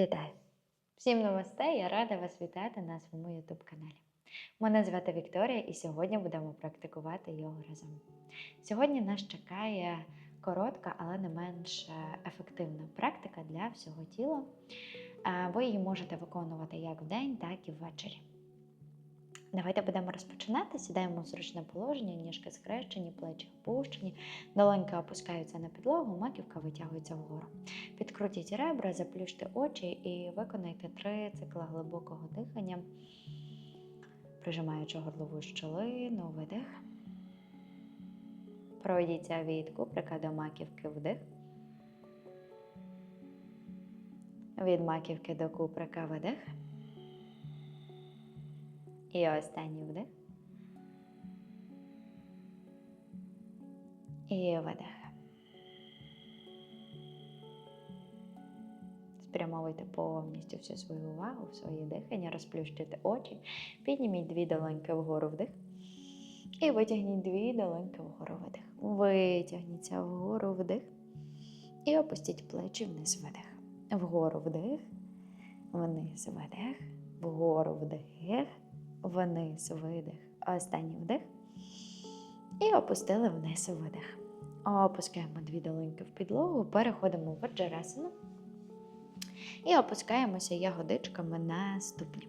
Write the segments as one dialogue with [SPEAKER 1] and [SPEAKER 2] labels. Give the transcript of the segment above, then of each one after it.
[SPEAKER 1] Вітаю! Всім намасте! Я рада вас вітати на своєму YouTube каналі. Мене звати Вікторія, і сьогодні будемо практикувати йогу разом. Сьогодні нас чекає коротка, але не менш е, ефективна практика для всього тіла. Е, Ви її можете виконувати як вдень, так і ввечері. Давайте будемо розпочинати. Сідаємо в зручне положення, ніжки скрещені, плечі опущені, долоньки опускаються на підлогу, маківка витягується вгору. Підкрутіть ребра, заплющте очі і виконайте три цикла глибокого дихання, прижимаючи горлову щелину, видих. Пройдіться від куприка до маківки вдих. Від маківки до куприка видих. І останній вдих. І видих. Спрямовуйте повністю всю свою увагу в своє дихання, розплющуйте очі, підніміть дві долоньки вгору вдих. І витягніть дві долоньки вгору видих. Витягніться вгору вдих. І опустіть плечі вниз видих. Вгору вдих, вниз видих, вгору вдих, вниз видих. Останній вдих. І опустили вниз видих. Опускаємо дві долоньки в підлогу, переходимо в ваджарасану. І опускаємося ягодичками на ступні.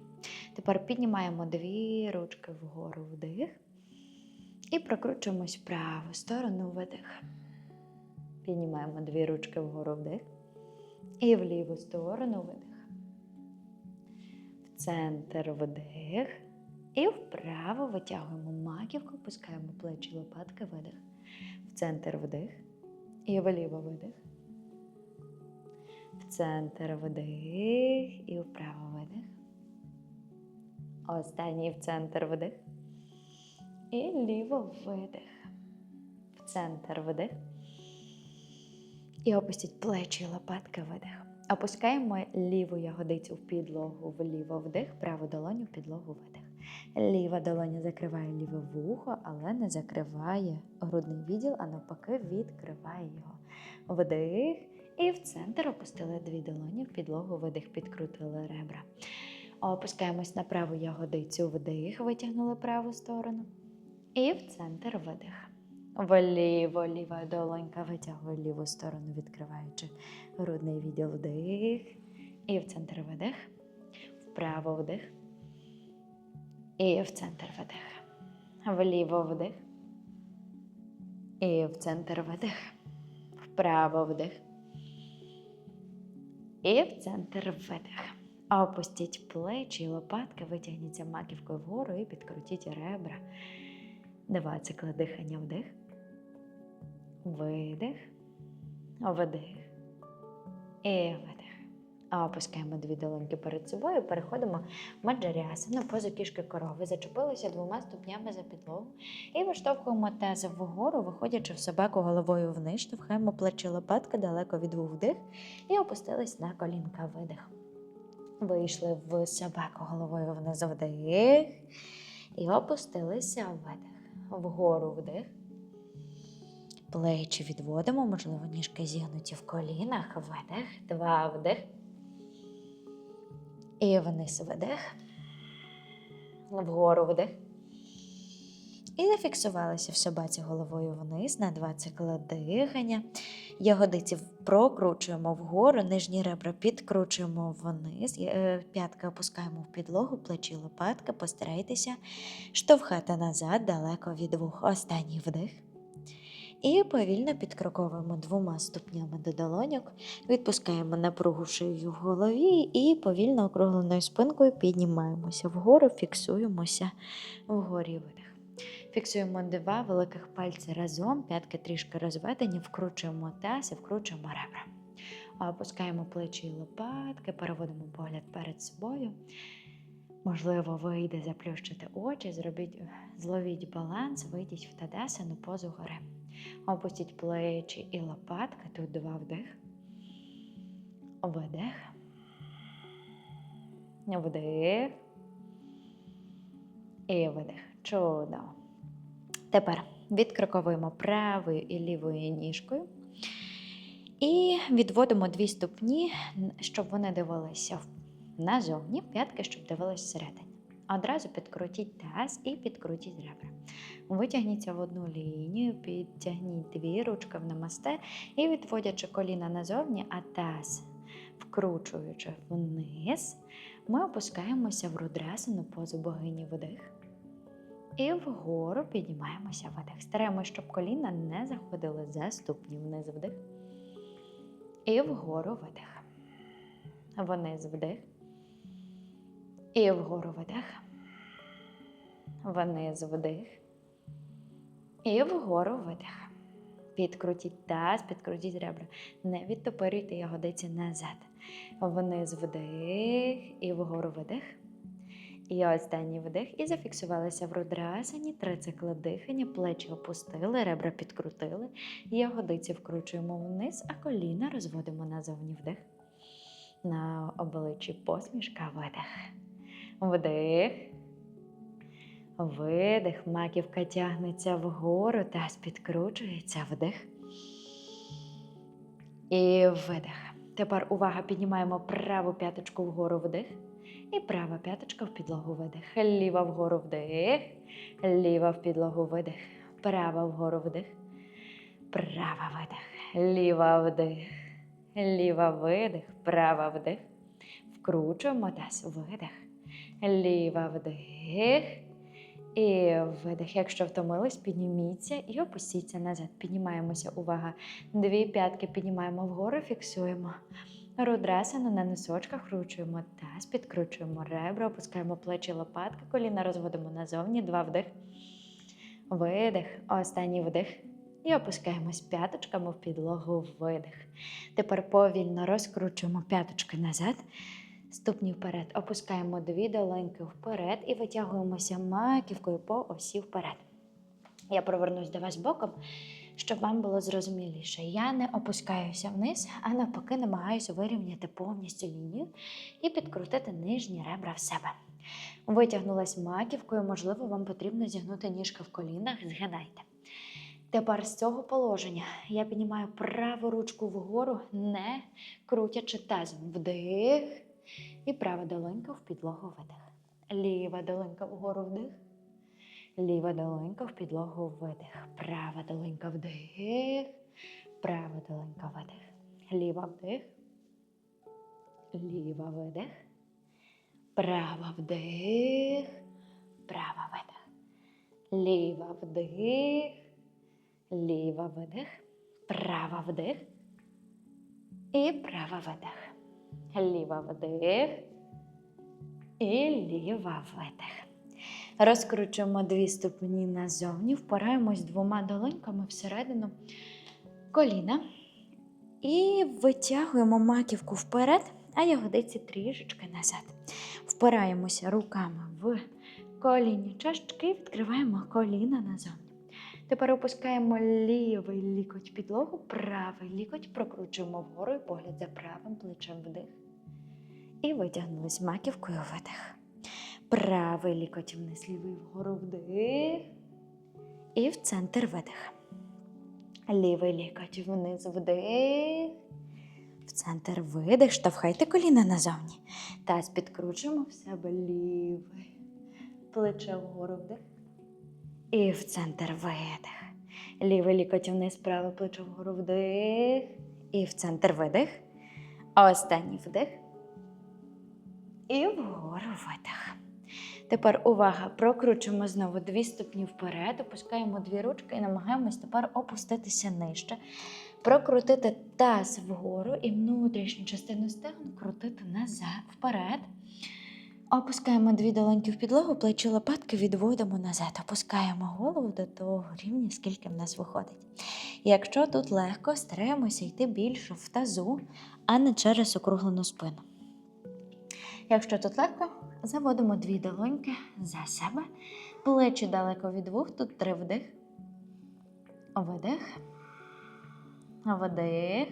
[SPEAKER 1] Тепер піднімаємо дві ручки вгору вдих. І прокручуємось в праву сторону видих. Піднімаємо дві ручки вгору вдих. І в ліву сторону видих. В центр вдих. І вправо витягуємо маківку, опускаємо плечі лопатки, видих. В центр вдих. І вліво видих. В центр вдих і вправо видих. Останній в центр вдих. І ліво видих. В центр видих. І опустіть плечі, лопатки, видих. Опускаємо ліву ягодицю в підлогу, вліво вдих, праву долоню в підлогу видих. Ліва долоня закриває ліве вухо, але не закриває грудний відділ, а навпаки, відкриває його. Вдих. І в центр опустили дві долоні в підлогу, видих, підкрутили ребра. Опускаємось на праву ягодицю, вдих, витягнули праву сторону. І в центр видих. Вліво, ліва долонька витягує ліву сторону, відкриваючи грудний відділ вдих. І в центр видих. Вправо вдих. І в центр видих. Вліво вдих. І в центр видих. Вправо вдих. І в центр видих. Опустіть плечі лопатки, витягніться маківкою вгору і підкрутіть ребра. Два цикли дихання вдих. Видих. Вдих. І видих. Опускаємо дві долоньки перед собою, переходимо в маджаріасану, позу кішки корови. Зачепилися двома ступнями за підлогу і виштовхуємо тез вгору, виходячи в собаку головою вниз, штовхаємо плечі лопатки далеко від вух вдих і опустились на колінка видих. Вийшли в собаку головою вниз вдих і опустилися видих. Вгору вдих. Плечі відводимо, можливо, ніжки зігнуті в колінах. Видих. Два вдих. І вниз видих. Вгору вдих. І зафіксувалися в собаці головою вниз на два цикли дихання. Ягодиці прокручуємо вгору, нижні ребра підкручуємо вниз, е, п'ятки опускаємо в підлогу, плечі лопатки, постарайтеся штовхати назад далеко від вух. Останній вдих. І повільно підкроковуємо двома ступнями до долоньок, відпускаємо напругу шию в голові і повільно округленою спинкою піднімаємося вгору, фіксуємося вгорі видих. Фіксуємо два великих пальці разом, п'ятки трішки розведені, вкручуємо таз і вкручуємо ребра. Опускаємо плечі і лопатки, переводимо погляд перед собою. Можливо, вийде заплющити очі, зробіть, зловіть баланс, вийдіть в тадасану позу гори. Опустіть плечі і лопатки, тут два вдих. Видих. Вдих. І видих. Чудово. Тепер відкроковуємо правою і лівою ніжкою. І відводимо дві ступні, щоб вони дивилися назовні, п'ятки, щоб дивилися всередині. Одразу підкрутіть таз і підкрутіть ребра. Витягніться в одну лінію, підтягніть дві ручки в намасте і відводячи коліна назовні, а таз вкручуючи вниз, ми опускаємося в рудрасану позу богині вдих. І вгору піднімаємося видих. Стараємося, щоб коліна не заходили за ступні вниз вдих. І вгору видих. Вниз вдих. І вгору видих. Вниз вдих. І вгору видих. Підкрутіть таз, підкрутіть ребра. Не відтопирюйте ягодиці назад. Вниз вдих і вгору видих. І останній вдих. І зафіксувалися в рудрасані. Три цикли дихання, плечі опустили, ребра підкрутили. Ягодиці вкручуємо вниз, а коліна розводимо назовні вдих. На обличчі посмішка видих. Вдих. Видих. Маківка тягнеться вгору, таз підкручується. Вдих. І видих. Тепер увага, піднімаємо праву п'яточку вгору вдих. І права п'яточка в підлогу видих. Ліва вгору вдих. Ліва в підлогу видих. Права вгору вдих. Права видих. Ліва вдих. Ліва видих. Права вдих. Вкручуємо таз. Видих. Ліва вдих. І видих. Якщо втомились, підніміться і опустіться назад. Піднімаємося. Увага. Дві п'ятки піднімаємо вгору, фіксуємо. Рудрасану на носочках вкручуємо таз, підкручуємо ребра, опускаємо плечі лопатки, коліна розводимо назовні. Два вдих. Видих. Останній вдих. І опускаємось п'яточками в підлогу. Видих. Тепер повільно розкручуємо п'яточки назад. Ступні вперед. Опускаємо дві долоньки вперед і витягуємося маківкою по осі вперед. Я провернусь до вас боком, щоб вам було зрозуміліше. Я не опускаюся вниз, а навпаки, намагаюся вирівняти повністю лінію і підкрутити нижні ребра в себе. Витягнулась маківкою, можливо, вам потрібно зігнути ніжки в колінах, згинайте. Тепер з цього положення я піднімаю праву ручку вгору, не крутячи тазом. Вдих. І права долонька в підлогу видих. Ліва долонька вгору вдих. Ліва долонька в підлогу видих. Права долонька вдих. Права долонька видих. Ліва вдих. Ліва видих. Права вдих. Права видих. Ліва вдих. Ліва видих. Права вдих. І права видих. Ліва вдих. І ліва видих. Розкручуємо дві ступні назовні, впираємось двома долоньками всередину коліна. І витягуємо маківку вперед, а ягодиці трішечки назад. Впираємося руками в колінні чашки, відкриваємо коліна назовні. Тепер опускаємо лівий лікоть підлогу, правий лікоть прокручуємо вгору і погляд за правим плечем вдих. І витягнулись маківкою видих. Правий лікоть вниз, лівий вгору вдих. І в центр видих. Лівий лікоть вниз вдих. В центр видих. Штовхайте коліна назовні. Таз підкручуємо в себе лівий. Плече вгору вдих. І в центр видих. Лівий лікоть вниз, праве плече вгору вдих. І в центр видих. Останній вдих. І вгору видих. Тепер увага, прокручуємо знову дві ступні вперед, опускаємо дві ручки і намагаємось тепер опуститися нижче, прокрутити таз вгору і внутрішню частину стегон крутити назад, вперед. Опускаємо дві долоньки в підлогу, плечі лопатки відводимо назад, опускаємо голову до того рівня, скільки в нас виходить. Якщо тут легко, стараємося йти більше в тазу, а не через округлену спину. Якщо тут легко, заводимо дві долоньки за себе, плечі далеко від вух, тут три вдих, видих, вдих,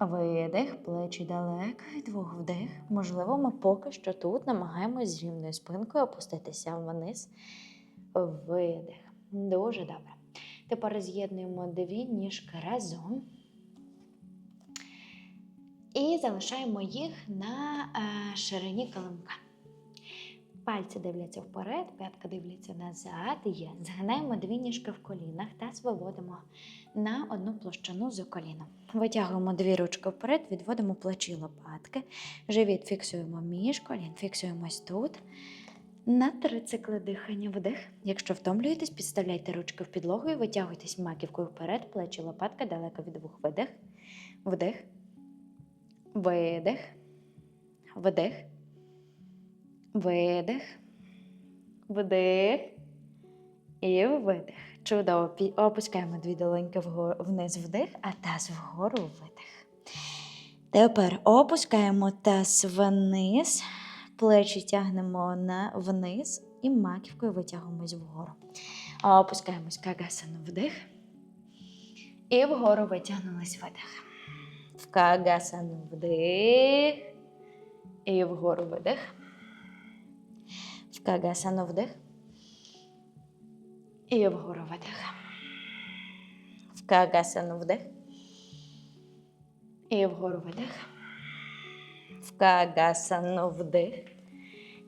[SPEAKER 1] видих, плечі далеко від вух, вдих. Можливо, ми поки що тут намагаємось з рівною спинкою опуститися вниз. Видих. Дуже добре. Тепер з'єднуємо дві ніжки разом. І залишаємо їх на е, ширині килимка. Пальці дивляться вперед, п'ятка дивляться назад. Є. Згинаємо дві ніжки в колінах та виводимо на одну площину за коліном. Витягуємо дві ручки вперед, відводимо плечі лопатки. Живіт фіксуємо між колін, фіксуємось тут. На три цикли дихання вдих. Якщо втомлюєтесь, підставляйте ручки в підлогу і витягуйтесь маківкою вперед, плечі лопатка далеко від вух. Видих, вдих, видих, вдих, видих, вдих і видих. Чудово. Опускаємо дві долоньки вниз вдих, а таз вгору видих. Тепер опускаємо таз вниз, плечі тягнемо на вниз і маківкою витягуємось вгору. Опускаємось кагасану вдих. І вгору витягнулись видих. В кагасану вдих. І вгору видих. В кагасану вдих. І вгору видих. В кагасану вдих. І вгору видих. В кагасану вдих.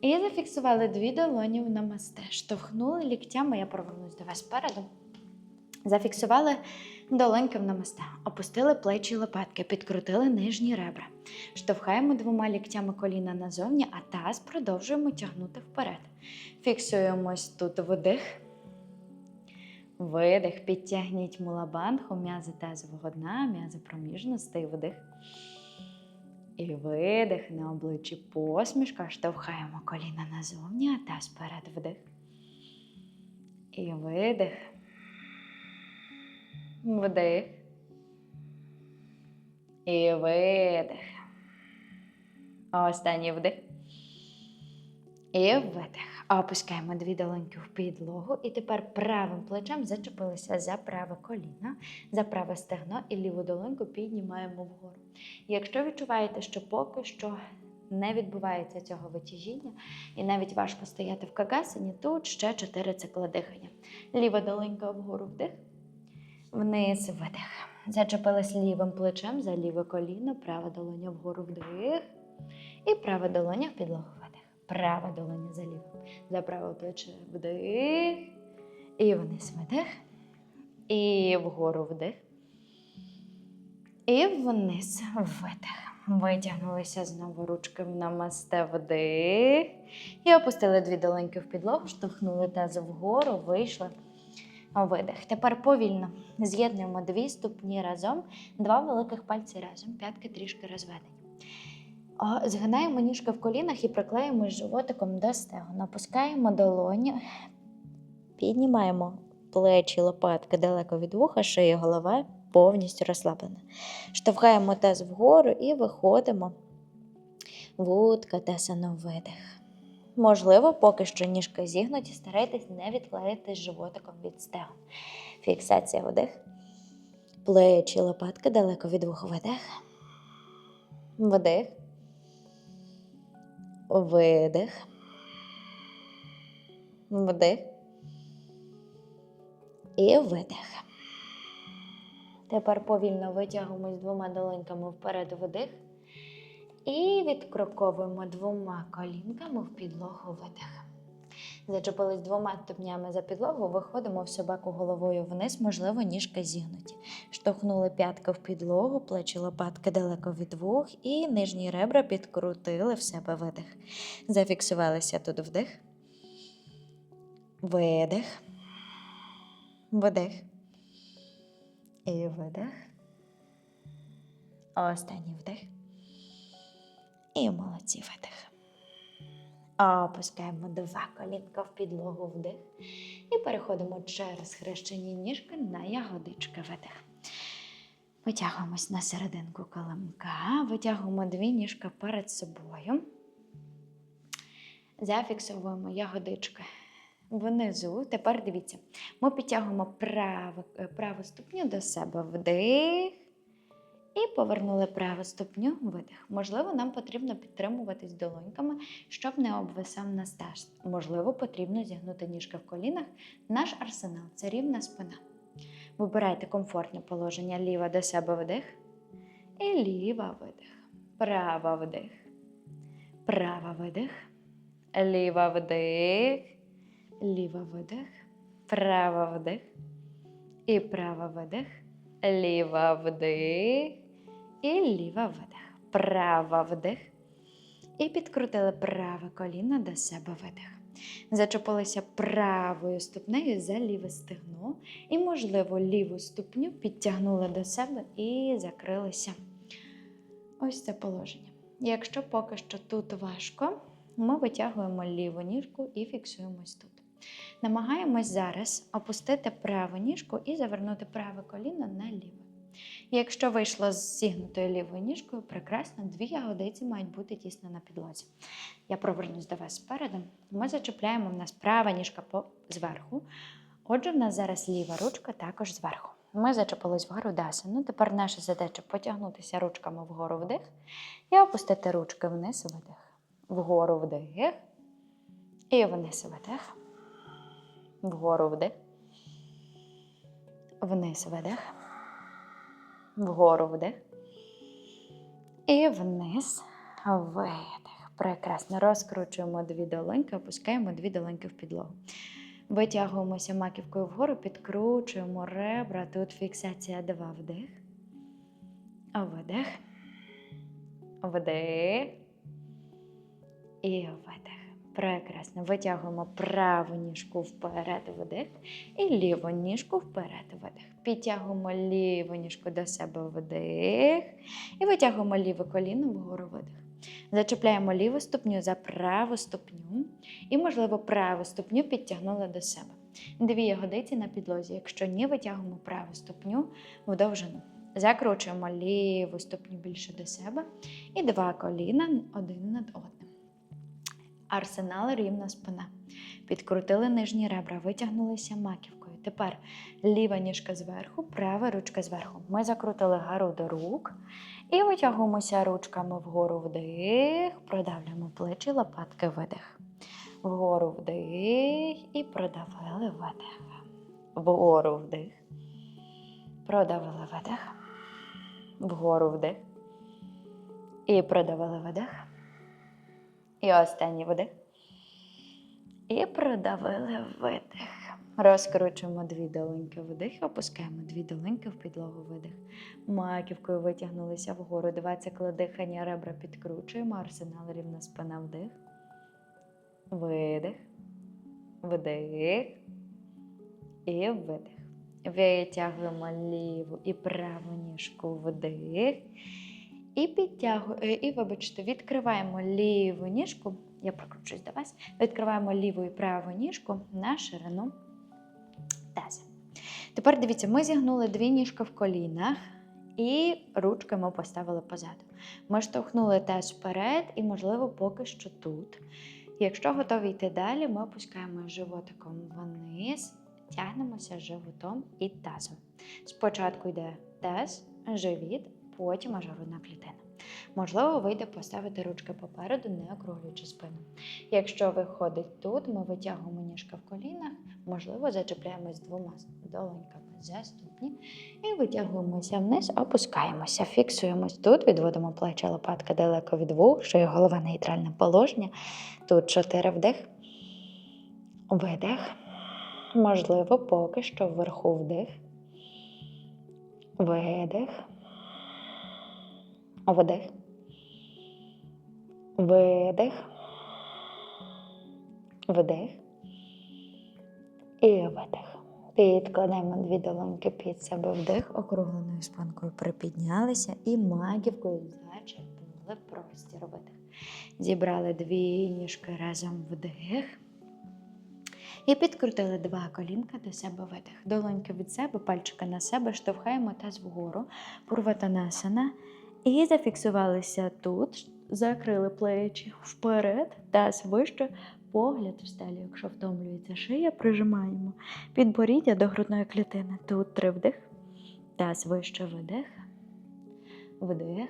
[SPEAKER 1] І зафіксували дві долоні в намасте. Штовхнули ліктями, я повернусь до вас спереду. Зафіксували долоньки в намасте. Опустили плечі лопатки, підкрутили нижні ребра. Штовхаємо двома ліктями коліна назовні, а таз продовжуємо тягнути вперед. Фіксуємось тут вдих. Видих, підтягніть мулабандху, м'язи тазового дна, м'язи проміжностей, вдих. І видих на обличчі посмішка. Штовхаємо коліна назовні, а таз вперед вдих. І видих. Вдих. І видих. Останній вдих. І видих. Опускаємо дві долоньки в підлогу. І тепер правим плечем зачепилися за праве коліно, за праве стегно і ліву долоньку піднімаємо вгору. Якщо відчуваєте, що поки що не відбувається цього витяжіння, і навіть важко стояти в кагасані, тут ще чотири цикли дихання. Ліва долонька вгору вдих, вниз видих. Зачепились лівим плечем за ліве коліно, права долоня вгору вдих. І права долоня в підлогу видих. Права долоня за лівим. За праве плече вдих. І вниз видих. І вгору вдих. І вниз видих. Витягнулися знову ручки в намасте вдих. І опустили дві долоньки в підлогу, штовхнули таз вгору, вийшли. Видих. Тепер повільно з'єднуємо дві ступні разом, два великих пальці разом, п'ятки трішки розведені. Згинаємо ніжки в колінах і приклеїмо животиком до стегон. Опускаємо долоні, піднімаємо плечі, лопатки далеко від вуха, шиї, голова повністю розслаблена. Штовхаємо таз вгору і виходимо в уткатесану видих. Можливо, поки що ніжки зігнуті, старайтесь не відклеїтись животиком від стегон. Фіксація вдих. Плечі, лопатки далеко від вуха видих. Вдих. Видих. Вдих. І видих. Тепер повільно витягуємось двома долоньками вперед вдих. І відкроковуємо двома колінками в підлогу видих. Зачепились двома ступнями за підлогу, виходимо в собаку головою вниз, можливо, ніжки зігнуті. Штовхнули п'ятки в підлогу, плечі лопатки далеко від вух і нижні ребра підкрутили в себе видих. Зафіксувалися тут вдих. Видих. Вдих. І видих. Останній вдих. І молодці видих. Опускаємо два колінка в підлогу вдих. І переходимо через хрещені ніжки на ягодички видих. Витягуємось на серединку килимка, витягуємо дві ніжки перед собою. Зафіксовуємо ягодички внизу. Тепер дивіться, ми підтягуємо праву, е, праву ступню до себе вдих. І повернули праву ступню, видих. Можливо, нам потрібно підтримуватись долоньками, щоб не обвисав на стаж. Можливо, потрібно зігнути ніжки в колінах. Наш арсенал це рівна спина. Вибирайте комфортне положення. Ліва до себе вдих. І ліва видих. Права вдих. Права видих. Ліва вдих. Ліва видих. Права вдих. І права видих. Ліва вдих. І ліва видих. Права вдих. І підкрутили праве коліно до себе видих. Зачепилися правою ступнею за ліве стегно. І, можливо, ліву ступню підтягнули до себе і закрилися. Ось це положення. Якщо поки що тут важко, ми витягуємо ліву ніжку і фіксуємось тут. Намагаємось зараз опустити праву ніжку і завернути праве коліно на ліве. Якщо вийшло з зігнутою лівою ніжкою, прекрасно, дві ягодиці мають бути тісно на підлозі. Я провернусь до вас спереду. Ми зачепляємо в нас права ніжка по зверху. Отже, в нас зараз ліва ручка також зверху. Ми зачепились вгору дасану. Тепер наша задача потягнутися ручками вгору вдих і опустити ручки вниз видих. Вгору вдих. І вниз видих. Вгору вдих. Вниз видих. Вгору вдих. І вниз видих. Прекрасно. Розкручуємо дві долоньки, опускаємо дві долоньки в підлогу. Витягуємося маківкою вгору, підкручуємо ребра. Тут фіксація 2 вдих. Видих. Вдих. І видих. Прекрасно. Витягуємо праву ніжку вперед, видих. І ліву ніжку вперед, видих. Підтягуємо ліву ніжку до себе вдих. І витягуємо ліве коліно вгору видих. Зачепляємо ліву ступню за праву ступню. І, можливо, праву ступню підтягнули до себе. Дві ягодиці на підлозі. Якщо ні, витягуємо праву ступню в довжину. Закручуємо ліву ступню більше до себе. І два коліна один над одним. Арсенал рівна спина. Підкрутили нижні ребра, витягнулися маківкою. Тепер ліва ніжка зверху, права ручка зверху. Ми закрутили гару до рук і витягуємося ручками вгору вдих, продавлюємо плечі, лопатки видих. Вгору вдих і продавили видих. Вгору вдих. Продавили видих. Вгору вдих. І продавили видих. І останній видих. І продавили видих. Розкручуємо дві долоньки вдих, опускаємо дві долоньки в підлогу видих. Маківкою витягнулися вгору. Два цикли дихання, ребра підкручуємо. Арсенал рівна спина вдих. Видих. Вдих. І видих. Витягуємо ліву і праву ніжку вдих. І підтягуємо, і, вибачте, відкриваємо ліву ніжку. Я прокручусь до вас. Відкриваємо ліву і праву ніжку на ширину таза. Тепер дивіться, ми зігнули дві ніжки в колінах і ручки ми поставили позаду. Ми штовхнули таз вперед і, можливо, поки що тут. Якщо готові йти далі, ми опускаємо животиком вниз, тягнемося животом і тазом. Спочатку йде таз, живіт, потім аж грудна клітина. Можливо, вийде поставити ручки попереду, не округлюючи спину. Якщо виходить тут, ми витягуємо ніжка в колінах, можливо, зачепляємось двома долоньками за ступні і витягуємося вниз, опускаємося, фіксуємось тут, відводимо плечі лопатка далеко від вух, шиє голова нейтральне положення. Тут чотири вдих, видих. Можливо, поки що вверху вдих, видих. Вдих. Видих. Вдих. І видих. Підкладаємо дві долоньки під себе вдих, округленою спинкою припіднялися і магівкою зачепили простір видих. Зібрали дві ніжки разом вдих. І підкрутили два колінка до себе видих. Долоньки від себе, пальчики на себе, штовхаємо таз вгору, пурватанасана. І зафіксувалися тут, закрили плечі вперед, таз вище, погляд в стелі, якщо втомлюється шия, прижимаємо підборіддя до грудної клітини. Тут три вдих, таз вище видих, вдих,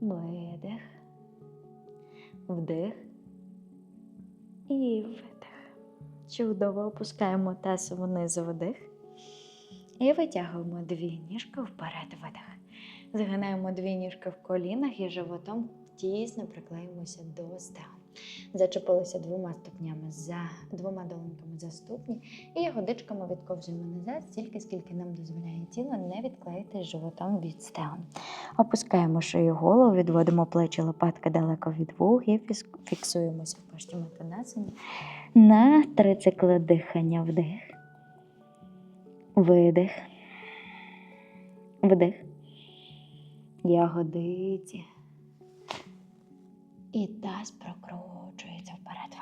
[SPEAKER 1] видих, вдих і видих. Чудово опускаємо таз вниз вдих. І витягуємо дві ніжки вперед видих. Згинаємо дві ніжки в колінах і животом тісно приклеїмося до стегон. Зачепилися двома ступнями за двома долоньками за ступні і ягодичками відковзуємо назад, стільки, скільки нам дозволяє тіло, не відклеїтись животом від стегон. Опускаємо шию голову, відводимо плечі лопатки далеко від вух і фіксуємося в паштіматанасані на три цикли дихання. Вдих. Видих. Вдих. Ягодиці. І таз прокручується вперед.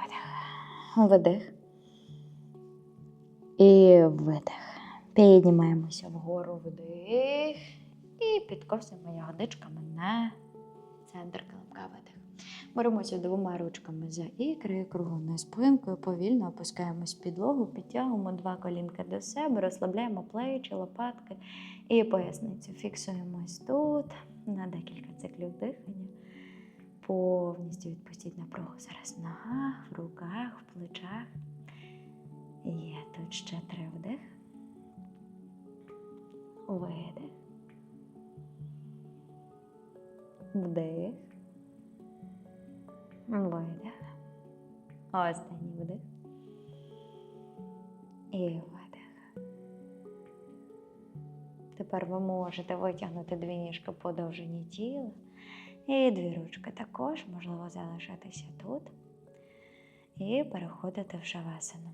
[SPEAKER 1] Видих. Видих. І видих. Піднімаємося вгору вдих. І підкосимо ягодичками на центр килимка видих. Беремося двома ручками за ікри, круглою спинкою, повільно опускаємось в підлогу, підтягуємо два колінка до себе, розслабляємо плечі, лопатки і поясницю. Фіксуємось тут на декілька циклів дихання. Повністю відпустіть напругу зараз в ногах, в руках, в плечах. Є тут ще три вдих. Видих. Вдих. Видих. Останній вдих. І Тепер ви можете витягнути дві ніжки по довжині тіла. І дві ручки також можливо залишатися тут. І переходити в шавасану.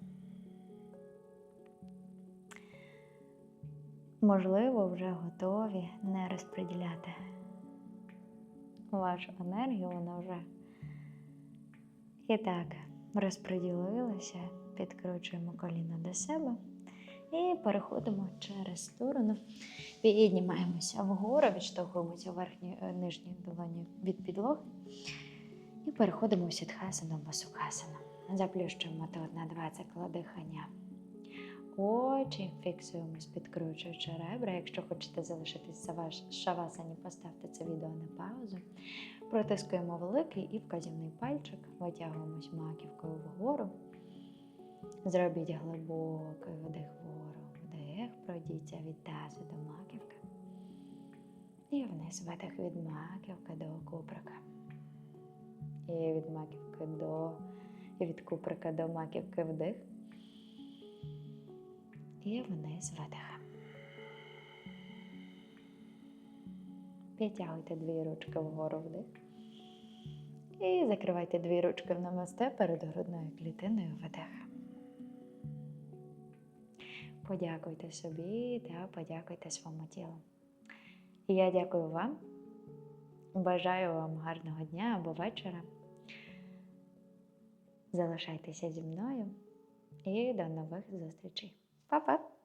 [SPEAKER 1] Можливо, вже готові не розподіляти вашу енергію, вона вже і так розподілилася, підкручуємо коліна до себе і переходимо через сторону, піднімаємося вгору, відштовхуємося верхньою е, нижньою долоню від підлоги і переходимо в сідхасану або. Заплющуємо тут на два цикла дихання. Очі фіксуємось, підкручуючи ребра. Якщо хочете залишитися в ваш- шавасані, поставте це відео на паузу. Протискуємо великий і вказівний пальчик, витягуємось маківкою вгору. Зробіть глибокий вдих вгору, вдих, пройдіться від тазу до маківки. І вниз видих від маківки до куприка. І від маківки до і від куприка до маківки вдих. І вниз видих. Підтягуйте дві ручки вгору вдих. І закривайте дві ручки в намасте перед грудною клітиною видих. Подякуйте собі та подякуйте своєму тілу. І я дякую вам. Бажаю вам гарного дня або вечора. Залишайтеся зі мною і до нових зустрічей. Па-па!